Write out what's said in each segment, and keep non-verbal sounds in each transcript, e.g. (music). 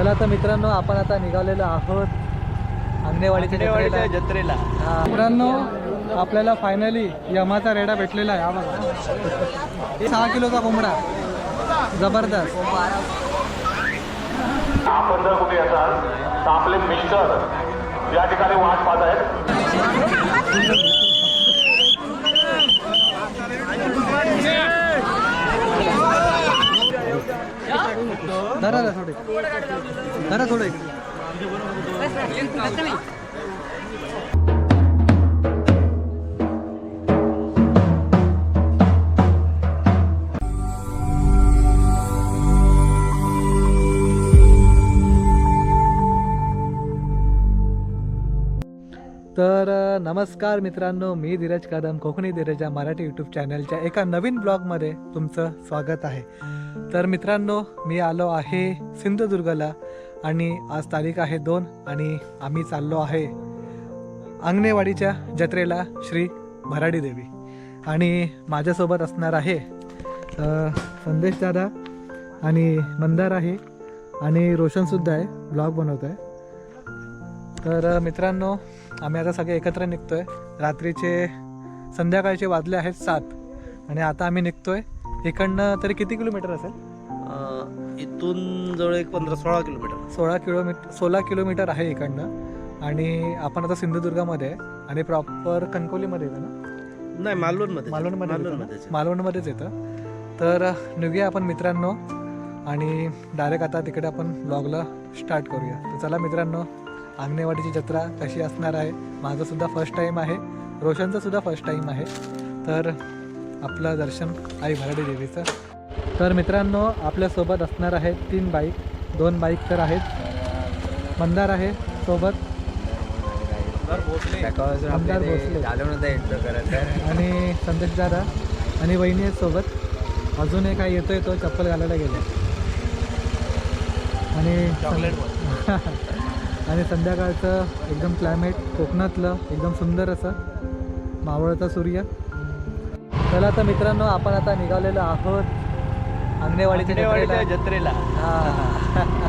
चला तर मित्रांनो आपण आता निघालेलो आहोत अंगणेवाडीच्या आंगणेवाडीच्या जत्रेला. हा. मित्रांनो आपल्याला फायनली यमाचा रेडा भेटलेला आहे. हा बघा. सहा किलोचा कोंबडा. जबरदस्त. आपण जर कुठे असाल तर आपले मिस्टर या ठिकाणी वाट पाहत आहेत. धरा ना थोडे धरा थोडे तर नमस्कार मित्रांनो मी धीरज कदम कोकणी धीरज या मराठी यूट्यूब चॅनलच्या एका नवीन ब्लॉगमध्ये तुमचं स्वागत आहे. तर मित्रांनो मी आलो आहे सिंधुदुर्गला आणि आज तारीख आहे दोन आणि आम्ही चाललो आहे अंगणेवाडीच्या जत्रेला श्री भराडी देवी. आणि माझ्यासोबत असणार आहे संदेश दादा आणि मंदार आहे आणि रोशनसुद्धा आहे ब्लॉग बनवतो आहे तर मित्रांनो आम्ही आता सगळे एकत्र निघतोय. रात्रीचे संध्याकाळचे वाजले आहेत सात. आणि आता आम्ही निघतोय. इकडनं तरी किती किलोमीटर असेल? इथून जवळ एक पंधरा सोळा किलोमीटर. सोळा किलोमीटर सोळा किलोमीटर आहे इकडनं. आणि आपण आता सिंधुदुर्गामध्ये आहे. आणि प्रॉपर कणकोलीमध्ये येतं ना? नाही मालवणमध्ये. मालवणमध्ये येतं? मालवणमध्येच आहे. मालवणमध्येच येतं. तर निघूया आपण मित्रांनो. आणि डायरेक्ट आता तिकडे आपण ब्लॉगला स्टार्ट करूया. तर चला मित्रांनो आंगणेवाडीची जत्रा कशी असणार आहे? माझं सुद्धा फर्स्ट टाईम आहे. रोशनचं सुद्धा फर्स्ट टाईम आहे. तर आपलं दर्शन आई भराडी देवीचं. तर मित्रांनो आपल्यासोबत असणार आहेत तीन बाईक. दोन बाईक तर आहेत. मंदार आहे सोबत. भोसले. आणि संदेश दादा आणि वहिनी आहेत सोबत. अजून एक काय येतोय तो चप्पल घालायला गेले आणि (laughs) आणि संध्याकाळचं एकदम क्लायमेट कोकणातलं एकदम सुंदर असं मावळता सूर्य चला तर मित्रांनो आपण आता निघालेलो आहोत अंगणेवाडीच्या. जत्रेला हा.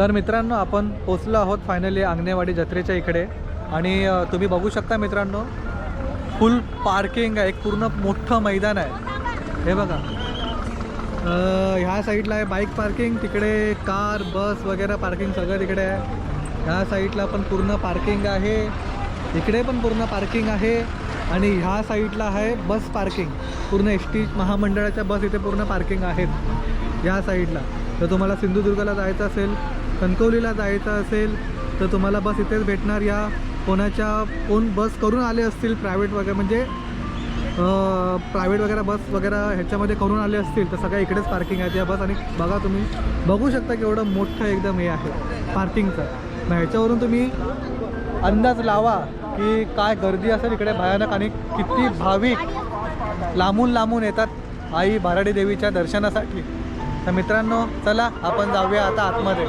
तर मित्रांनो आपण पोचलो आहोत फायनली अंगणेवाडी जत्रेच्या इकडे. आणि तुम्ही बघू शकता मित्रांनो फुल पार्किंग आहे. एक पूर्ण मोठं मैदान आहे. हे बघा. ह्या साईडला आहे बाईक पार्किंग तिकडे कार बस वगैरे पार्किंग सगळं तिकडे आहे. ह्या साईडला पण पूर्ण पार्किंग आहे. इकडे पण पूर्ण पार्किंग आहे. आणि ह्या साईडला आहे बस पार्किंग पूर्ण एस टी महामंडळाच्या बस इथे पूर्ण पार्किंग आहेत. ह्या साईडला तर तुम्हाला सिंधुदुर्गला जायचं असेल कणकवलीला जायचं असेल तर तुम्हाला बस इथेच भेटणार. या कोणाच्या कोण बस करून आले असतील प्रायव्हेट वगैरे म्हणजे प्रायव्हेट वगैरे बस वगैरे ह्याच्यामध्ये करून आले असतील तर सगळ्या इकडेच पार्किंग आहे त्या बस आणि बघा तुम्ही बघू शकता की एवढं मोठं एकदम हे आहे पार्किंगचं मग ह्याच्यावरून तुम्ही अंदाज लावा की काय गर्दी असेल इकडे भयानक आणि किती भाविक लांबून लांबून येतात आई भराडी देवीच्या दर्शनासाठी. तर मित्रांनो चला आपण जाऊया आता आतमध्ये.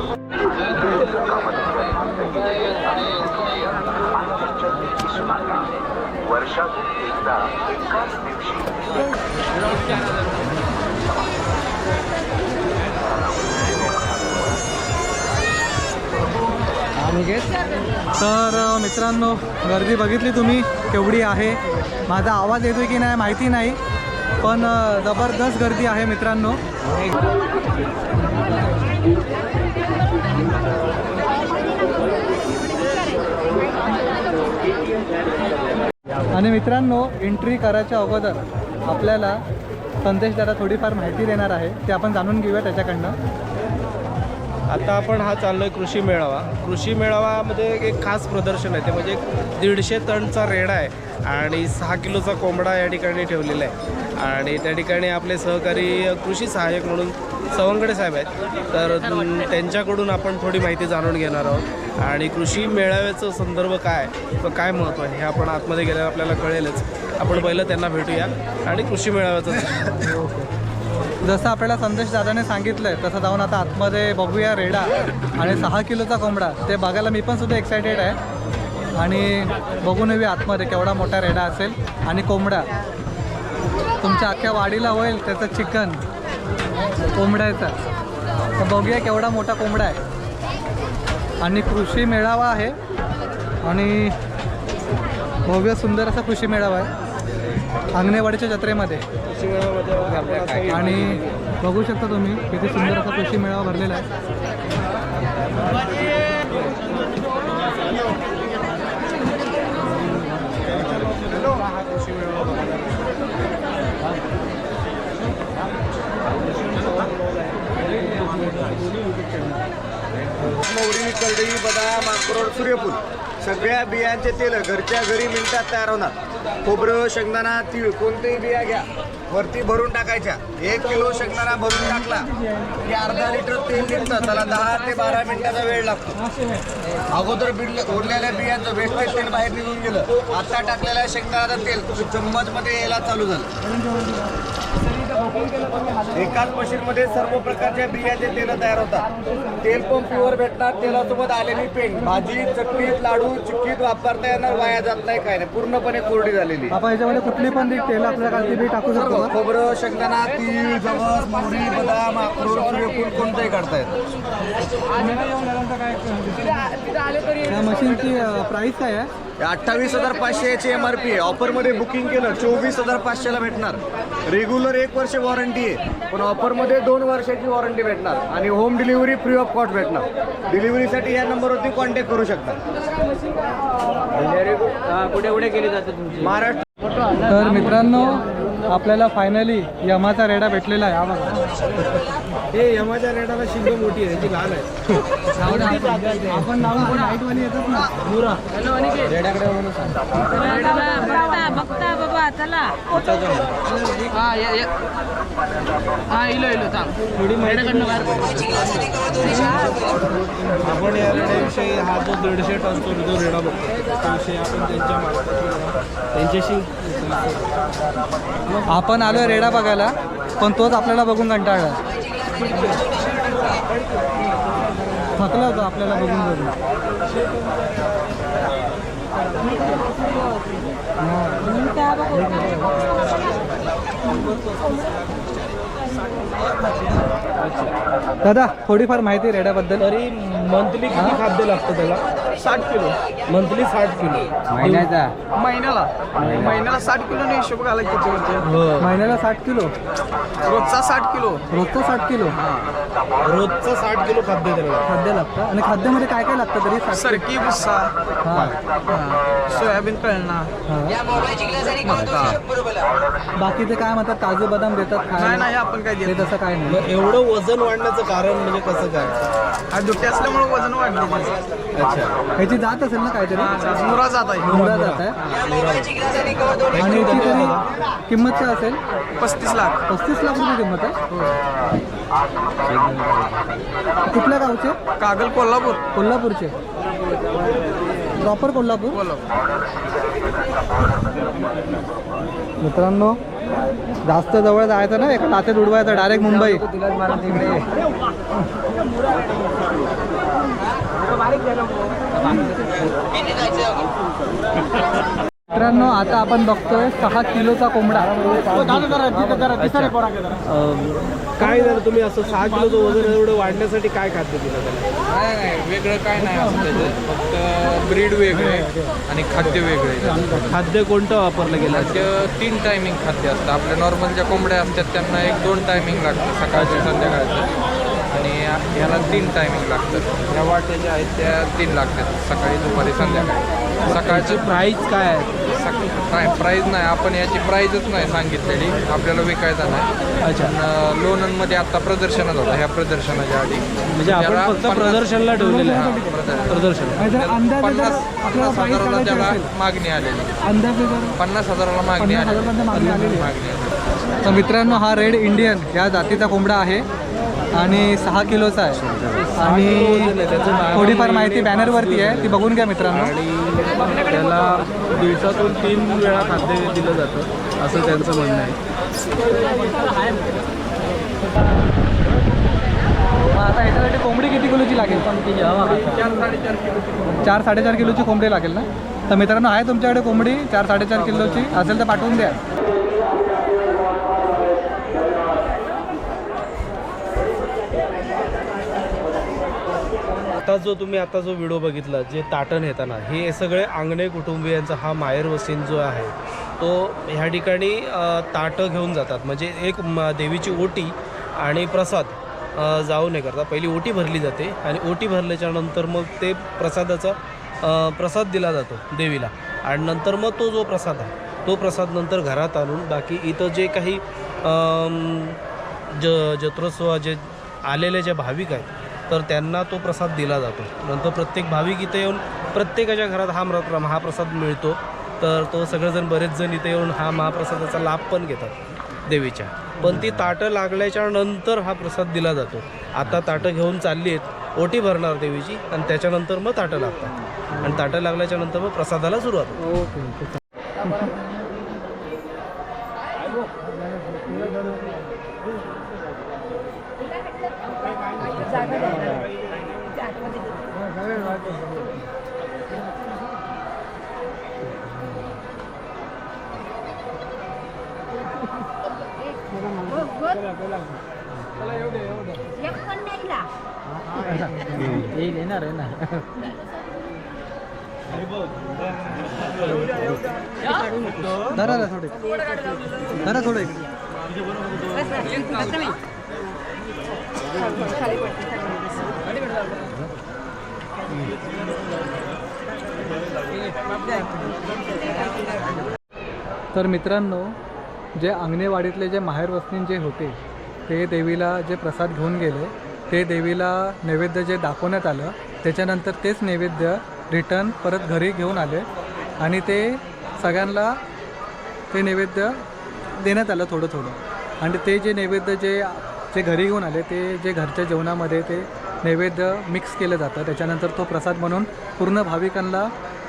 तर मित्रांनो गर्दी बघितली तुम्ही केवढी आहे? माझा आवाज येतोय की नाही माहिती नाही. पण जबरदस्त गर्दी आहे मित्रांनो. आणि मित्रांनो एंट्री करायच्या अगोदर आपल्याला संदेश दादा थोडीफार माहिती देणार आहे ते आपण जाणून घेऊया त्याच्याकडनं. आता आपण हा चाललोय कृषी मेळावा. कृषी मेळावामध्ये एक खास प्रदर्शन आहे. ते म्हणजे एक दीडशे टनचा रेडा आहे आणि सहा किलोचा कोंबडा या ठिकाणी ठेवलेला आहे. आणि त्या ठिकाणी आपले सहकारी कृषी सहाय्यक म्हणून सवंगडे साहेब आहेत. तर त्यांच्याकडून आपण थोडी माहिती जाणून घेणार आहोत. आणि कृषी मेळाव्याचं संदर्भ काय व काय महत्त्व आहे? हे आपण आतमध्ये गेल्यावर आपल्याला कळेलच. आपण पहिलं त्यांना भेटूया. आणि कृषी मेळाव्याचं (laughs) जसं आपल्याला संदेश दादाने सांगितलंय तसं जाऊन आता आतमध्ये बघूया रेडा आणि सहा किलोचा कोंबडा. ते बघायला मी पण सुद्धा एक्सायटेड आहे. आणि बघून येऊया आतमध्ये केवढा मोठा रेडा असेल. आणि कोंबडा. तुमच्या अख्ख्या वाडीला होईल त्याचं चिकन. कोंबड्याचं तर बघूया केवढा मोठा कोंबडा आहे. आणि कृषी मेळावा आहे. आणि भव्य सुंदर असा कृषी मेळावा आहे. अंगणेवाडीच्या जत्रेमध्ये. आणि बघू शकता तुम्ही किती सुंदर असा कृषी मेळावा भरलेला आहे. मोहरी करडई बदाम अक्रोड सूर्यफूल. सगळ्या बियांचे तेल घरच्या घरी मिनिटात तयार होणार खोबरं शेंगदाणा तीळ कोणतेही बिया घ्या. वरती भरून टाकायच्या. एक किलो शेंगदाणा भरून टाकला की अर्धा लिटर तेल निघतं. त्याला दहा ते बारा मिनिटाचा वेळ लागतो. अगोदर बिडले उरलेल्या बियांचं वेस्टेज तेल बाहेर निघून गेलं. आता टाकलेल्या शेंगदाण्याचं तेल चम्मचमध्ये यायला चालू झालं. एकाच मशीनमध्ये सर्व प्रकारच्या बियाचे तेल तयार होतात. तेल पण प्युअर भेटणार तेलासोबत आलेली पेंट भाजी चटणीत लाडू चिक्कीत वापरता येणार वाया जात नाही काय नाही. पूर्णपणे कोरडी झालेली. आपण याच्यामध्ये कुठली पण तेल आपल्याला बी टाकू शकतो? खोबरं शेंगदाणा तीळ जवस मोहरी बदाम अक्रोड सूर्यफूल कोणतंही काढतायत या मशीनची प्राईस काय आहे? अठ्ठावीस हजार पाचशेची एम आर पी आहे. ऑफरमध्ये बुकिंग केलं चोवीस हजार पाचशेला भेटणार. रेग्युलर एक वर्ष वॉरंटी आहे. पण ऑफरमध्ये दोन वर्षाची वॉरंटी भेटणार. आणि home delivery free of cost भेटणार. डिलिव्हरीसाठी या नंबरवरती कॉन्टॅक्ट करू शकता. कुठे कुठे केली जाते महाराष्ट्र तर मित्रांनो आपल्याला फायनली यमाचा रेडा भेटलेला आहे. हा बघा. हे यमाच्या रेटाला शिंग मोठी आहे त्याची लहान आहे. आपण नाव नाईटवाली येतात ना. मुरा बघता बघता बाबा चला. हा ये ये. हा इलो इलो थोडी आपण या रेड्याविषयी हा जो दीडशे टनचा जो रेडा बघतो त्याविषयी आपण त्यांच्या त्यांच्याशी आपण आलोय रेडा बघायला पण तोच आपल्याला बघून कंटाळला. थकला होता आपल्याला बघून बघून. दादा थोडीफार माहिती रेड्याबद्दल. तरी मंथली किती खाद्य लागतं त्याला? साठ किलो. मंथली साठ किलो. महिन्याचा? महिन्याला. महिन्याला. साठ किलोने हिशोब घाला त्याच्यावरचे महिन्याला साठ किलो. रोजचा साठ किलो. रोजचं साठ किलो. रोजचं साठ किलो खाद्य त्याला लागतं. खाद्य लागतं? आणि खाद्यामध्ये काय काय लागतं तरी सरकी भुस्सा. हां. सोयाबीन कळणा हां. बाकीचे काय म्हणतात? काजू बदाम देतात नाही खायला नाही आपण काय देत तसं काय नाही. एवढं वजन वाढण्याचं कारण म्हणजे कसं काय? हा दुखते असल्यामुळे वजन वाढले. अच्छा. ह्याची जात असेल ना काहीतरी मुरा जात आहे. मुंडा जात आहे. आणि याची तरी किंमत काय असेल? पस्तीस लाख. पस्तीस लाख रुपये किंमत आहे? कुठल्या गावचे? कागल कोल्हापूर. कोल्हापूरचे. प्रॉपर कोल्हापूर? कोल्हापूर मित्रांनो जास्त जवळ जायचं ना एका तात्यात उडवायचं डायरेक्ट मुंबई. मित्रांनो आता आपण बघतोय सहा किलोचा कोंबडा. काय झालं तुम्ही असं सहा किलोचं वजन एवढं वाढण्यासाठी काय खाद्य दिलं त्याला? नाही नाही वेगळं काय नाही असं त्याचं. फक्त ब्रीड वेगळे आणि खाद्य वेगळे. खाद्य कोणतं वापरलं गेलं? खाद्य तीन टायमिंग खाद्य असतं. आपल्या नॉर्मल ज्या कोंबड्या असतात त्यांना एक दोन टायमिंग लागतं सकाळचं संध्याकाळचं. ह्याला तीन टायमिंग लागतं ह्या वाट्या ज्या आहेत त्या तीन लागतात सकाळी दुपारी संध्याकाळी. सकाळची प्राईस काय आहे? नाही प्राईज नाही. आपण याची प्राईजच नाही सांगितलेली. आपल्याला विकायचा नाही. अच्छा. लोणंदमध्ये आता प्रदर्शनात होता. ह्या प्रदर्शनाच्या आधी. म्हणजे आपण त्याला फक्त पन्नास- प्रदर्शनला ठेवलेलं हां, आहे प्रदर्शन. पन्नास आपल्याला पन्नास हजाराला त्याला मागणी आलेली. अंदाजे जर पन्नास हजाराला मागणी आलेली. मागणी आलेली तर मित्रांनो हा रेड इंडियन या जातीचा कोंबडा आहे. आणि सहा किलोचा आहे. आणि थोडीफार माहिती बॅनरवरती आहे ती बघून घ्या मित्रांनो. आणि त्याला दिवसातून तीन वेळा खाद्य दिलं जातं असं त्यांचं म्हणणं आहे. आता याच्यासाठी कोंबडी किती किलोची लागेल? चार साडेचार किलोची कोंबडी लागेल ना? तर मित्रांनो आहे तुमच्याकडे कोंबडी? चार साडेचार किलोची असेल तर पाठवून द्या. आता जो तुम्ही आता जो व्हिडिओ बघितला जे ताटण येताना हे सगळे आंगणे कुटुंबियांचा हा माहेर वसीन जो आहे तो ह्या ठिकाणी ताटं घेऊन जातात. म्हणजे एक म- देवीची ओटी आणि प्रसाद जाऊ नये करता. पहिली ओटी भरली जाते आणि ओटी भरल्याच्या नंतर मग ते प्रसादाचा प्रसाद दिला जातो देवीला. आणि नंतर मग तो जो प्रसाद आहे तो प्रसाद नंतर घरात आणून बाकी इथं जे काही ज जत्रोत्सव जे आलेले जे भाविक आहेत तर त्यांना तो प्रसाद दिला जातो. नंतर प्रत्येक भाविक इथे येऊन प्रत्येकाच्या घरात हा मृत महाप्रसाद मिळतो. तर तो सगळेजण बरेच जण इथे येऊन हा महाप्रसादाचा लाभ पण घेतात देवीच्या. पण ती ताटं लागल्याच्या नंतर हा प्रसाद दिला जातो. आता ताटं घेऊन चालली आहेत ओटी भरणार देवीची आणि त्याच्यानंतर मग ताटं लागतात. आणि ताटं लागल्याच्या नंतर मग प्रसादाला सुरुवात येईल येणार आहे ना धरा ना थोडे. धरा थोडे. तर मित्रांनो जे अंगणेवाडीतले जे माहेर जे होते ते देवीला जे प्रसाद घेऊन गेले ते देवीला नैवेद्य जे दाखवण्यात आलं त्याच्यानंतर तेच नैवेद्य रिटर्न परत घरी घेऊन आले. आणि ते सगळ्यांना ते नैवेद्य देण्यात आलं थोडं थोडं आणि ते जे नैवेद्य जे जे घरी घेऊन आले ते जे घरच्या जेवणामध्ये ते नैवेद्य मिक्स केलं जातं. त्याच्यानंतर तो प्रसाद म्हणून पूर्ण भाविकांना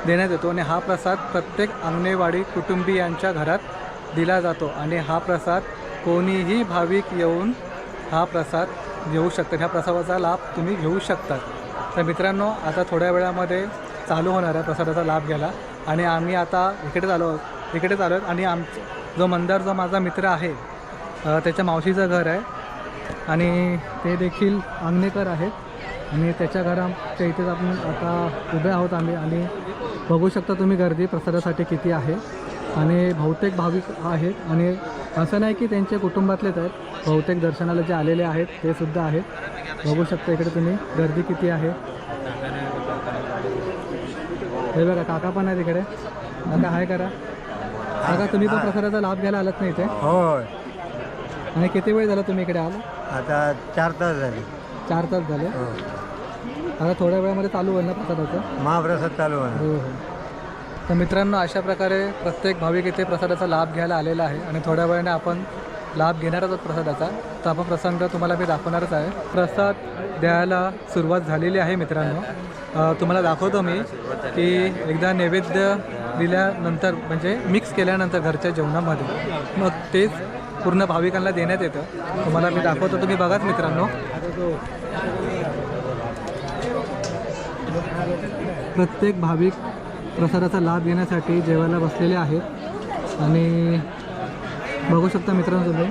देण्यात येतो. आणि हा प्रसाद प्रत्येक अंगणेवाडी कुटुंबियांच्या घरात दिला जातो. आणि हा प्रसाद कोणीही भाविक येऊन हा प्रसाद घेऊ शकतात. ह्या प्रसादाचा लाभ तुम्ही घेऊ शकतात तर मित्रांनो आता थोड्या वेळामध्ये चालू होणार आहे प्रसादाचा लाभ घ्यायला. आणि आम्ही आता इकडे आलो आहोत. इकडेच आलो आहोत आणि आम जो मंदार जो माझा मित्र आहे त्याच्या मावशीचं घर आहे. आणि ते देखील अंगणेकर आहेत. आणि त्याच्या घराच्या इथेच आपण आता उभे आहोत आम्ही. आणि बघू शकता तुम्ही गर्दी प्रसादासाठी किती आहे. आणि बहुतेक भाविक आहेत. आणि असं नाही की त्यांच्या कुटुंबातलेच आहेत. बहुतेक दर्शनाला जे आलेले आहेत ते सुद्धा आहेत. बघू शकता इकडे तुम्ही गर्दी किती आहे. हे बघा काका पण आहेत इकडे. काका हाय करा. काका तुम्ही पण प्रसादाचा लाभ घ्यायला आलात नाही इथे? होय. आणि किती वेळ झाला तुम्ही इकडे आला? आता चार तास झाले. चार तास झाले? हो. आता थोड्या वेळामध्ये चालू होईल ना प्रसादाचं? महाप्रसाद चालू आहे हो हो. तर मित्रांनो अशा प्रकारे प्रत्येक भाविक इथे प्रसादाचा लाभ घ्यायला आलेला आहे आणि थोड्या वेळाने आपण लाभ घेणारच आहोत प्रसादाचा. तर आपण प्रसंग तुम्हाला मी दाखवणारच आहे. प्रसाद द्यायला सुरुवात झालेली आहे मित्रांनो. तुम्हाला दाखवतो मी की एकदा नैवेद्य दिल्यानंतर म्हणजे मिक्स केल्यानंतर घरच्या जेवणामध्ये मग तेच पूर्ण भाविकांना देण्यात येतं. तुम्हाला मी दाखवतो. तुम्ही बघाच मित्रांनो. प्रत्येक भाविक प्रसादाचा लाभ घेण्यासाठी जेवायला बसलेले आहेत. आणि बघू शकता मित्रांनो तुम्ही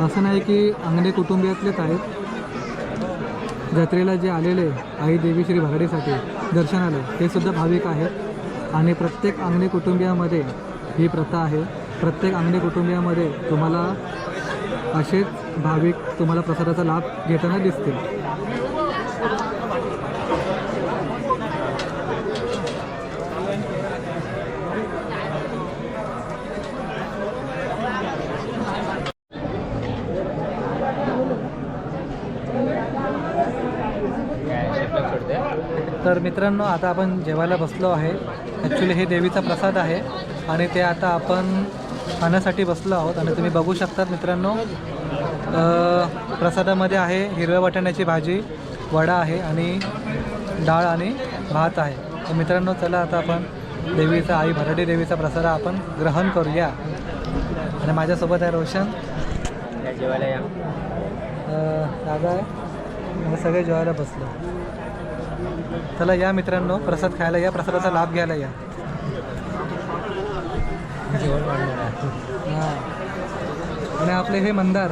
असं नाही की अंगणे कुटुंबियातलेच आहेत. जत्रेला जे आलेले आई देवी श्री भराडीसाठी दर्शनाला ते सुद्धा भाविक आहेत. आणि प्रत्येक अंगणे कुटुंबियामध्ये ही प्रथा आहे. प्रत्येक अंगणे कुटुंबियामध्ये तुम्हाला असेच भाविक तुम्हाला प्रसादाचा लाभ घेताना दिसतील. तर मित्रांनो आता आपण जेवायला बसलो आहे. ॲक्च्युली हे देवीचा प्रसाद आहे आणि ते आता आपण खाण्यासाठी बसलो आहोत आणि तुम्ही बघू शकतात मित्रांनो प्रसादामध्ये आहे हिरव्या वाटाण्याची भाजी वडा आहे आणि डाळ आणि भात आहे. तर मित्रांनो चला आता आपण देवीचा आई भराडी देवीचा प्रसाद आपण ग्रहण करूया. आणि माझ्यासोबत आहे रोशन. अं, दादा आहे. सगळे जेवायला बसलो. चला या मित्रांनो प्रसाद खायला या प्रसादाचा लाभ घ्यायला या. हां. आणि आपले हे मंदार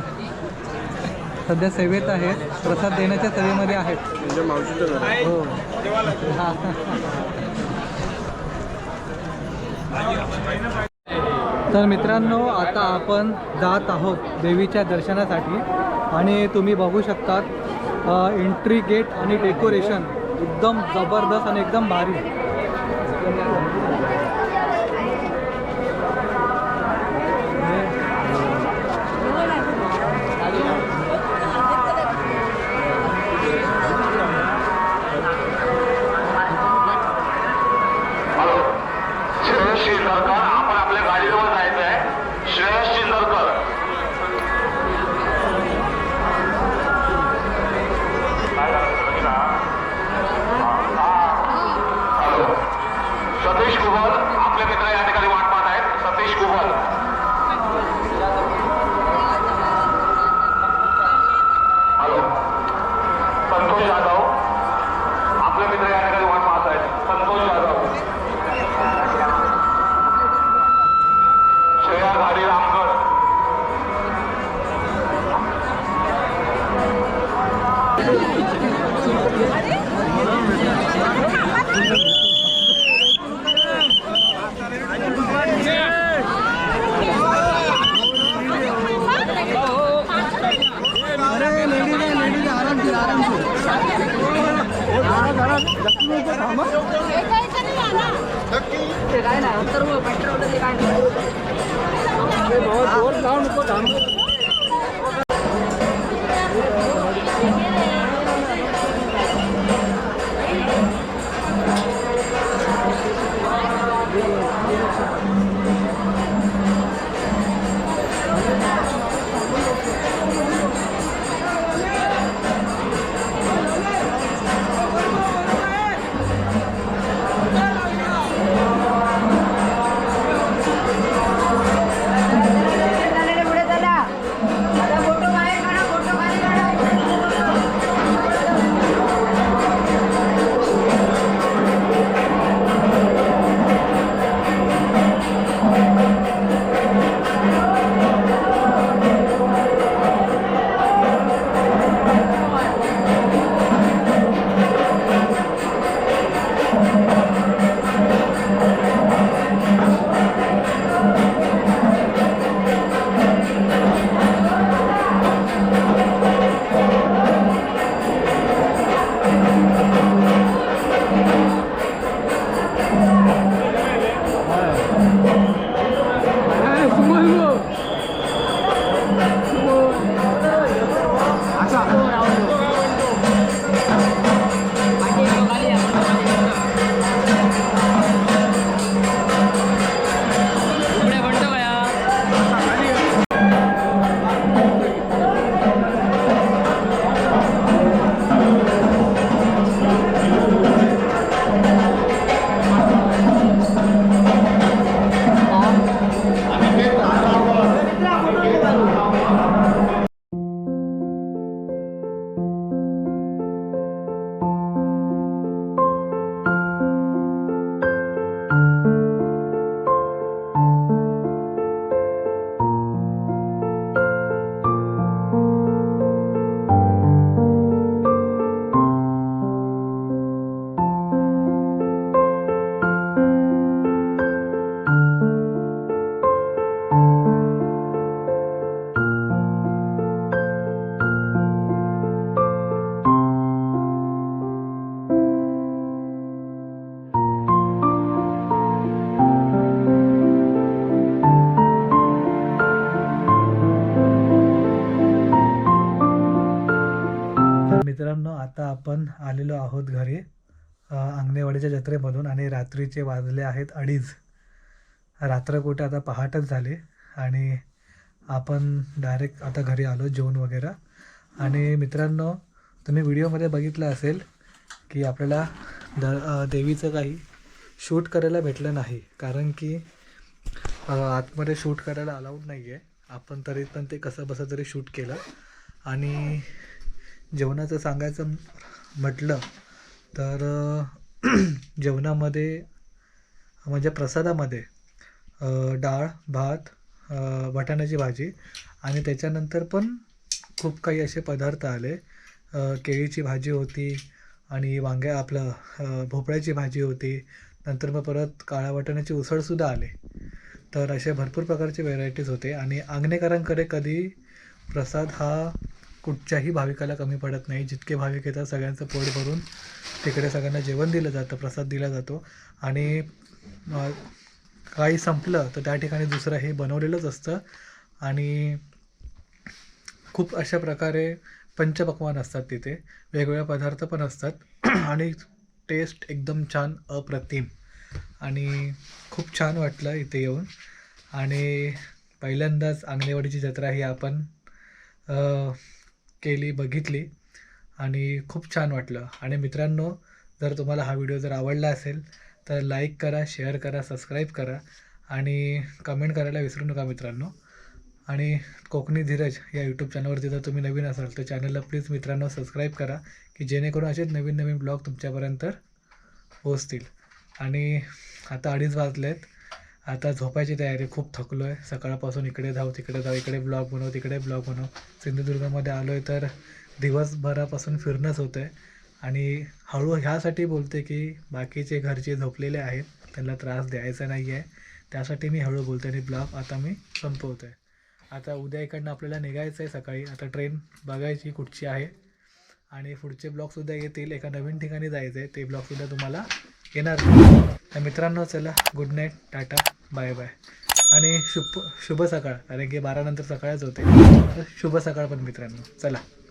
सध्या सेवेत आहेत प्रसाद देण्याच्या सेवेमध्ये आहेत. हो. तर मित्रांनो आता आपण जात आहोत देवीच्या दर्शनासाठी. आणि तुम्ही बघू शकतात एंट्री गेट आणि डेकोरेशन एकदम जबरदस्त आणि एकदम भारी. अंगणेवाडीच्या जत्रेमधून आणि रात्रीचे वाजले आहेत अडीच. रात्र कुठे आता पहाटच झाले आणि आपण डायरेक्ट आता घरी आलो जेवण वगैरे. आणि मित्रांनो तुम्ही व्हिडिओमध्ये बघितलं असेल की आपल्याला द देवीचं काही शूट करायला भेटलं नाही. कारण की आतमध्ये शूट करायला अलाउड नाही आहे आपण तरी पण ते कसं बसं तरी शूट केलं. आणि जेवणाचं सांगायचं म्हटलं तर (clears throat) जेवणामध्ये म्हणजे प्रसादामध्ये डाळ भात वाटाण्याची भाजी आणि त्याच्यानंतर पण खूप काही असे पदार्थ आले. केळीची भाजी होती आणि वांग्या आपलं भोपळ्याची भाजी होती. नंतर मग परत काळ्या वाटाण्याची उसळसुद्धा आले. तर असे भरपूर प्रकारचे व्हेरायटीज होते आणि आंगणेकरांकडे कधी प्रसाद हा कुठच्याही भाविकाला कमी पडत नाही. जितके भाविक येतात सगळ्यांचं पोट भरून तिकडे सगळ्यांना जेवण दिलं जातं प्रसाद दिला जातो. आणि काही संपलं तर त्या ठिकाणी दुसरं हे बनवलेलंच असतं. आणि खूप अशा प्रकारे पंचपक्वान असतात तिथे. वेगवेगळे पदार्थ पण असतात. (clears throat) आणि टेस्ट एकदम छान अप्रतिम. आणि खूप छान वाटलं इथे येऊन. आणि पहिल्यांदाच आंगणेवाडीची जत्रा ही आपण केली बघितली आणि खूप छान वाटलं. आणि मित्रांनो जर तुम्हाला हा व्हिडिओ जर आवडला असेल तर लाईक करा शेअर करा सबस्क्राईब करा आणि कमेंट करायला विसरू नका मित्रांनो. आणि कोकणी धीरज या यूट्यूब चॅनलवरती जर तुम्ही नवीन असाल तर चॅनलला प्लीज मित्रांनो सबस्क्राईब करा की जेणेकरून असेच नवीन नवीन ब्लॉग तुमच्यापर्यंत पोहोचतील. आणि आता अडीच वाजले आहेत आता झोपायची तयारी खूप थकलो आहे सकाळपासून इकडे जाऊ तिकडे जाऊ इकडे ब्लॉग बनव तिकडे ब्लॉग बनव. सिंधुदुर्गामध्ये आलो आहे तर दिवसभरापासून फिरणंच होतं आहे आणि हळू ह्यासाठी बोलते की बाकीचे घरचे झोपलेले आहेत त्यांना त्रास द्यायचा नाही आहे त्यासाठी मी हळू बोलते आणि ब्लॉग आता मी संपवतो आहे आता उद्या इकडनं आपल्याला निघायचं आहे सकाळी. आता ट्रेन बघायची कुठची आहे. आणि पुढचे ब्लॉगसुद्धा येतील. एका नवीन ठिकाणी जायचं आहे ते ब्लॉगसुद्धा तुम्हाला येणार. तर मित्रांनो चला good night tata. Bye bye. आणि शुभ शुभ सकाळ. कारण की बारानंतर सकाळच होते. शुभ सकाळ पण मित्रांनो. चला.